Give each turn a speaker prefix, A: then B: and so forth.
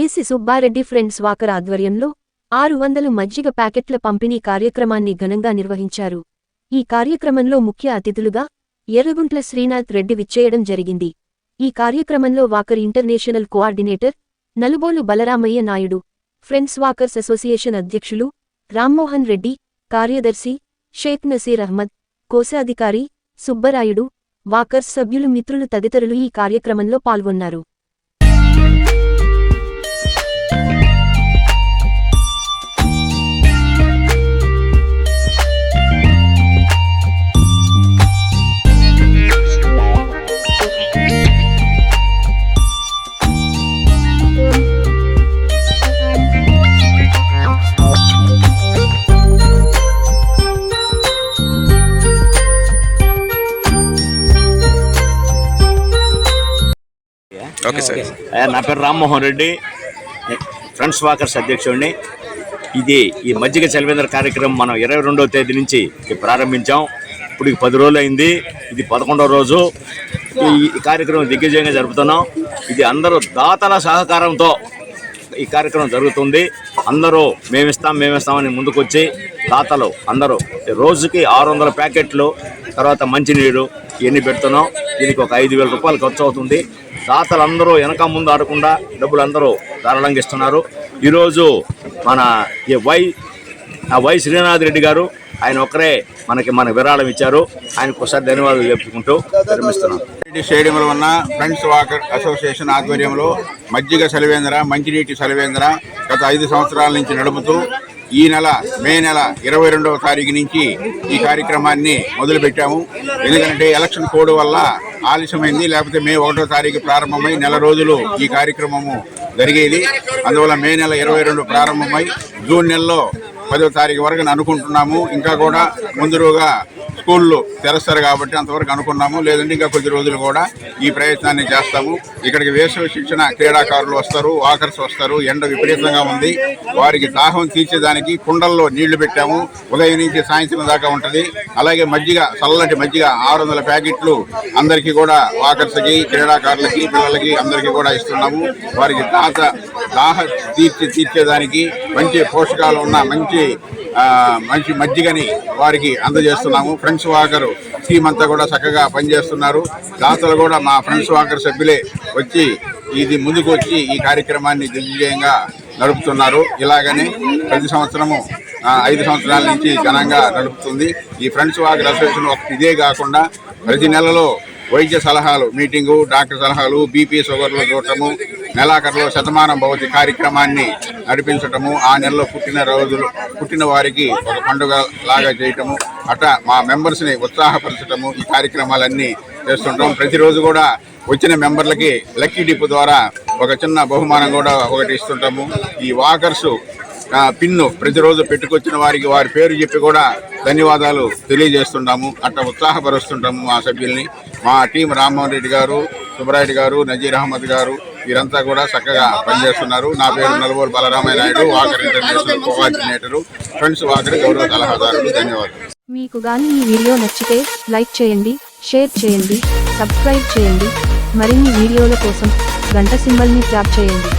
A: ఏసి Subbareddy friends walker ఆధ్వర్యంలో ఆరు వందలు మజ్జిగ ప్యాకెట్ల పంపిణీ కార్యక్రమాన్ని ఘనంగా నిర్వహించారు ఈ కార్యక్రమంలో ముఖ్య అతిథులుగా ఎర్రగుంట్ల శ్రీనాథ్ రెడ్డి విచ్చేయడం జరిగింది ఈ కార్యక్రమంలో walker international coordinator Nalubolu Balaramaiah Naidu friends walkers association అధ్యక్షులు రామ్మోహన్ రెడ్డి కార్యదర్శి షేక్ నసీర్ అహ్మద్ కోశాధికారి సుబ్బరాయుడు వాకర్స్ సభ్యులు మిత్రులు తదితరులు ఈ కార్యక్రమంలో పాల్గొన్నారు
B: ఓకే సార్ నా పేరు రామ్మోహన్ రెడ్డి ఫ్రెండ్స్ వాకర్స్ అధ్యక్షుడిని ఇది ఈ మజ్జిగ చలివేంద్ర కార్యక్రమం మనం ఇరవై రెండవ తేదీ నుంచి ప్రారంభించాం ఇప్పుడు పది రోజులు అయింది ఇది పదకొండవ రోజు ఈ కార్యక్రమం దిగ్గజంగా జరుపుతున్నాం ఇది అందరూ దాతల సహకారంతో ఈ కార్యక్రమం జరుగుతుంది అందరూ మేమిస్తాం మేమిస్తామని ముందుకొచ్చి దాతలు అందరూ రోజుకి ఆరు వందల ప్యాకెట్లు తర్వాత మంచినీరు ఇవన్నీ పెడుతున్నాం దీనికి ఒక ఐదు వేల రూపాయలు ఖర్చు అవుతుంది దాతలందరూ వెనక ముందు ఆడకుండా అందరూ ధారాళంగా ఇస్తున్నారు ఈరోజు మన వై వై శ్రీనాథ్ రెడ్డి గారు ఆయన ఒకరే మనకి మన విరాళం ఇచ్చారు ఆయనకు ఒకసారి ధన్యవాదాలు చెప్పుకుంటూ నిర్మిస్తున్నాం రెడ్డి స్టేడియంలో ఉన్న ఫ్రెండ్స్ వాకర్ అసోసియేషన్ ఆధ్వర్యంలో మజ్జిగ సెలవేంద్ర మంచినీటి సెలవేంద్ర గత ఐదు సంవత్సరాల నుంచి నడుపుతూ ఈ నెల మే నెల ఇరవై రెండవ తారీఖు నుంచి ఈ కార్యక్రమాన్ని మొదలుపెట్టాము ఎందుకంటే ఎలక్షన్ కోడ్ వల్ల ఆలస్యమైంది లేకపోతే మే ఒకటో తారీఖు ప్రారంభమై నెల రోజులు ఈ కార్యక్రమము జరిగేది అందువల్ల మే నెల ఇరవై రెండు ప్రారంభమై జూన్ నెలలో పదో తారీఖు వరకు అనుకుంటున్నాము ఇంకా కూడా ముందురుగా స్కూళ్ళు తెరుస్తారు కాబట్టి అంతవరకు అనుకున్నాము లేదంటే ఇంకా కొద్ది రోజులు కూడా ఈ ప్రయత్నాన్ని చేస్తాము ఇక్కడికి వేసవి శిక్షణ క్రీడాకారులు వస్తారు వాకర్స్ వస్తారు ఎండ విపరీతంగా ఉంది వారికి దాహం తీర్చేదానికి కుండల్లో నీళ్లు పెట్టాము ఉదయం నుంచి సాయంత్రం దాకా ఉంటుంది అలాగే మజ్జిగ చల్లటి మజ్జిగ ఆరు వందల ప్యాకెట్లు అందరికీ కూడా వాకర్స్కి క్రీడాకారులకి పిల్లలకి అందరికీ కూడా ఇస్తున్నాము వారికి దాత దాహ తీర్చి తీర్చేదానికి మంచి పోషకాలు ఉన్న మంచి మంచి మజ్జిగని వారికి అందజేస్తున్నాము ఫ్రెండ్స్ వాకర్ టీం అంతా కూడా చక్కగా పనిచేస్తున్నారు దాతలు కూడా మా ఫ్రెండ్స్ వాకర్ సభ్యులే వచ్చి ఇది ముందుకు వచ్చి ఈ కార్యక్రమాన్ని దిగ్విజయంగా నడుపుతున్నారు ఇలాగనే ప్రతి సంవత్సరము ఐదు సంవత్సరాల నుంచి ఘనంగా నడుపుతుంది ఈ ఫ్రెండ్స్ వాకర్ అసోసియేషన్ ఇదే కాకుండా ప్రతి నెలలో వైద్య సలహాలు మీటింగు డాక్టర్ సలహాలు బీపీ షుగర్లు చూడటము నెలాఖరులో శతమానం భవతి కార్యక్రమాన్ని నడిపించటము ఆ నెలలో పుట్టిన రోజులు పుట్టిన వారికి ఒక పండుగ లాగా చేయటము అట మా మెంబర్స్ని ఉత్సాహపరచటము ఈ కార్యక్రమాలన్నీ చేస్తుంటాం ప్రతిరోజు కూడా వచ్చిన మెంబర్లకి లక్కీ డిప్ ద్వారా ఒక చిన్న బహుమానం కూడా ఒకటి ఇస్తుంటాము ఈ వాకర్స్ పిన్ను ప్రతిరోజు పెట్టుకొచ్చిన వారికి వారి పేరు చెప్పి కూడా ధన్యవాదాలు తెలియజేస్తుంటాము అట్ట ఉత్సాహపరుస్తుంటాము మా సభ్యుల్ని మా టీం రామ్మోహన్ రెడ్డి గారు సుబ్బరాయుడు గారు నజీర్ అహ్మద్ గారు వీరంతా కూడా చక్కగా పనిచేస్తున్నారు నా పేరు నలుగురు Balaramaiah Naidu walker international coordinator friends walker గౌరవ సలహాదారుడు ధన్యవాదాలు మీకు గానీ ఈ వీడియో నచ్చితే లైక్ చేయండి షేర్ చేయండి సబ్స్క్రైబ్ చేయండి మరిన్ని వీడియోల కోసం గంట సింబల్ని ట్యాప్ చేయండి